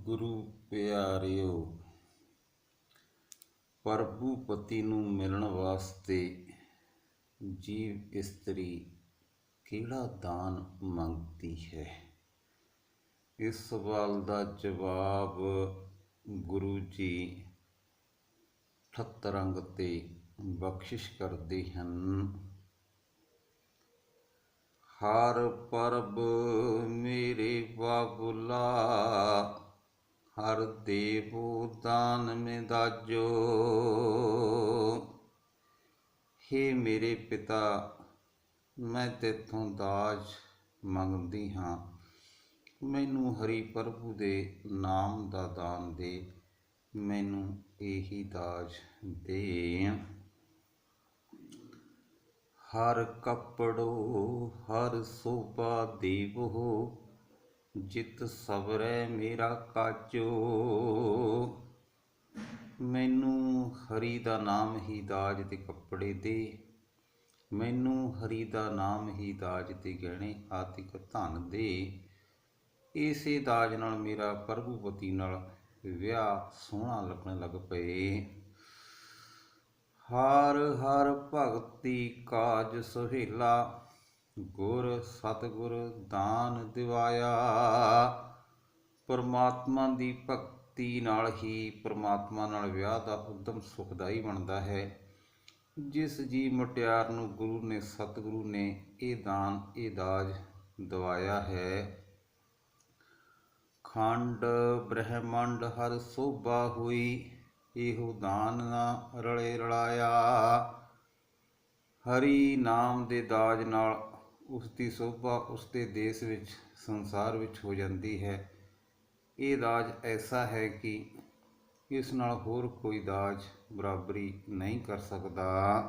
ਗੁਰੂ ਪਿਆਰਿਓ ਪ੍ਰਭੂ ਪਤੀ ਨੂੰ ਮਿਲਣ ਵਾਸਤੇ ਜੀਵ ਇਸਤਰੀ ਕਿਹੜਾ ਦਾਨ ਮੰਗਦੀ ਹੈ? ਇਸ ਸਵਾਲ ਦਾ ਜਵਾਬ ਗੁਰੂ ਜੀ ਠੱਤ ਰੰਗ ਤੇ ਬਖਸ਼ਿਸ਼ ਕਰਦੇ ਹਨ। ਹਰ ਪਰਬ ਮੇਰੇ ਬਾਬੁਲਾ ਹਰ ਦੇਵੋ ਦਾਨ ਮੇ ਦਾਜੋ ਹੇ ਮੇਰੇ ਪਿਤਾ, ਮੈਂ ਤੇਥੋਂ ਦਾਜ ਮੰਗਦੀ ਹਾਂ। ਮੈਨੂੰ ਹਰੀ ਪ੍ਰਭੂ ਦੇ ਨਾਮ ਦਾ ਦਾਨ ਦੇ, ਮੈਨੂੰ ਇਹੀ ਦਾਜ ਦੇ। ਹਰ ਕੱਪੜੋ, ਹਰ ਸੋਭਾ ਦੇਵੋ। ਜਿਤ ਸਬਰੈ ਮੇਰਾ ਕਾਜੋ ਮੈਨੂੰ ਹਰੀ ਦਾ ਨਾਮ ਹੀ ਦਾਜ ਤੇ ਕੱਪੜੇ ਦੇ। ਮੈਨੂੰ ਹਰੀ ਦਾ ਨਾਮ ਹੀ ਦਾਜ ਦੇ ਗਹਿਣੇ ਆਤਿਕ ਧਨ ਦੇ। ਇਸੇ ਦਾਜ ਨਾਲ ਮੇਰਾ ਪ੍ਰਭੂਪਤੀ ਨਾਲ ਵਿਆਹ ਸੋਹਣਾ ਲੱਗਣ ਲੱਗ ਪਏ। ਹਰ ਹਰ ਭਗਤੀ ਕਾਜ ਸੁਹੇਲਾ ਗੁਰ ਸਤਿਗੁਰ ਦਾਨ ਦਿਵਾਇਆ। ਪਰਮਾਤਮਾ ਦੀ ਭਗਤੀ ਨਾਲ ਹੀ ਪਰਮਾਤਮਾ ਨਾਲ ਵਿਆਹ ਦਾ ਉਦਮ ਸੁਖਦਾਈ ਬਣਦਾ ਹੈ। ਜਿਸ ਜੀ ਮੁਟਿਆਰ ਨੂੰ ਗੁਰੂ ਨੇ, ਸਤਿਗੁਰੂ ਨੇ ਇਹ ਦਾਨ, ਇਹ ਦਾਜ ਦਵਾਇਆ ਹੈ। ਖੰਡ ਬ੍ਰਹਮੰਡ ਹਰ ਸੋਭਾ ਹੋਈ, ਇਹੋ ਦਾਨ ਨਾ ਰਲੇ ਰਲਾਇਆ। ਹਰੀ ਨਾਮ ਦੇ ਦਾਜ ਨਾਲ ਉਸ ਦੀ ਸੋਭਾ ਉਸ ਦੇ ਦੇਸ਼ ਵਿੱਚ, ਸੰਸਾਰ ਵਿੱਚ ਹੋ ਜਾਂਦੀ ਹੈ। ਇਹ ਦਾਜ ਐਸਾ ਹੈ ਕਿ ਇਸ ਨਾਲ ਹੋਰ ਕੋਈ ਦਾਜ ਬਰਾਬਰੀ ਨਹੀਂ ਕਰ ਸਕਦਾ।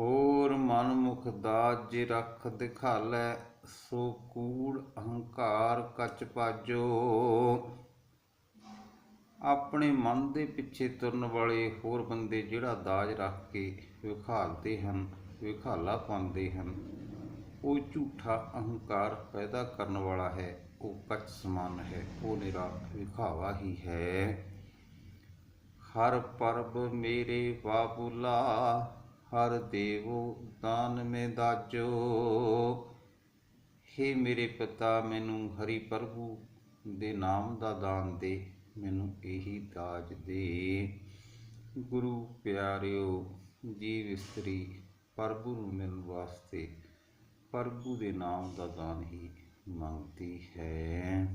ਹੋਰ ਮਨਮੁਖ ਦਾਜ ਜੇ ਰੱਖ ਦਿਖਾਲੈ, ਸੋ ਕੂੜ ਅਹੰਕਾਰ ਕੱਚ ਪਾਜੋ। ਆਪਣੇ ਮਨ ਦੇ ਪਿੱਛੇ ਤੁਰਨ ਵਾਲੇ ਹੋਰ ਬੰਦੇ ਜਿਹੜਾ ਦਾਜ ਰੱਖ ਕੇ ਵਿਖਾਲਦੇ ਹਨ ਵਿਖਾਲਾ ਪਾਉਂਦੇ ਹਨ। ਉਹ ਝੂਠਾ ਅਹੰਕਾਰ ਪੈਦਾ ਕਰਨ ਵਾਲਾ ਹੈ, ਉਹ ਕੱਚ ਸਮਾਨ ਹੈ, ਉਹ ਨਿਰਾ ਵਿਖਾਵਾ ਹੀ ਹੈ। ਹਰ ਪਰਬ ਮੇਰੇ ਬਾਬੂਲਾ, ਹਰ ਦੇਵੋ ਦਾਨ ਮੇ ਦਾਜੋ। ਹੇ ਮੇਰੇ ਪਿਤਾ, ਮੈਨੂੰ ਹਰੀ ਪ੍ਰਭੂ ਦੇ ਨਾਮ ਦਾ ਦਾਨ ਦੇ, ਮੈਨੂੰ ਇਹੀ ਦਾਜ ਦੇ। ਗੁਰੂ ਪਿਆਰਿਓ, ਜੀਵ ਇਸਤਰੀ ਪ੍ਰਭੂ ਨੂੰ ਮਿਲਣ ਵਾਸਤੇ ਪ੍ਰਭੂ ਦੇ ਨਾਮ ਦਾ ਦਾਨ ਹੀ ਮੰਗਦੀ ਹੈ।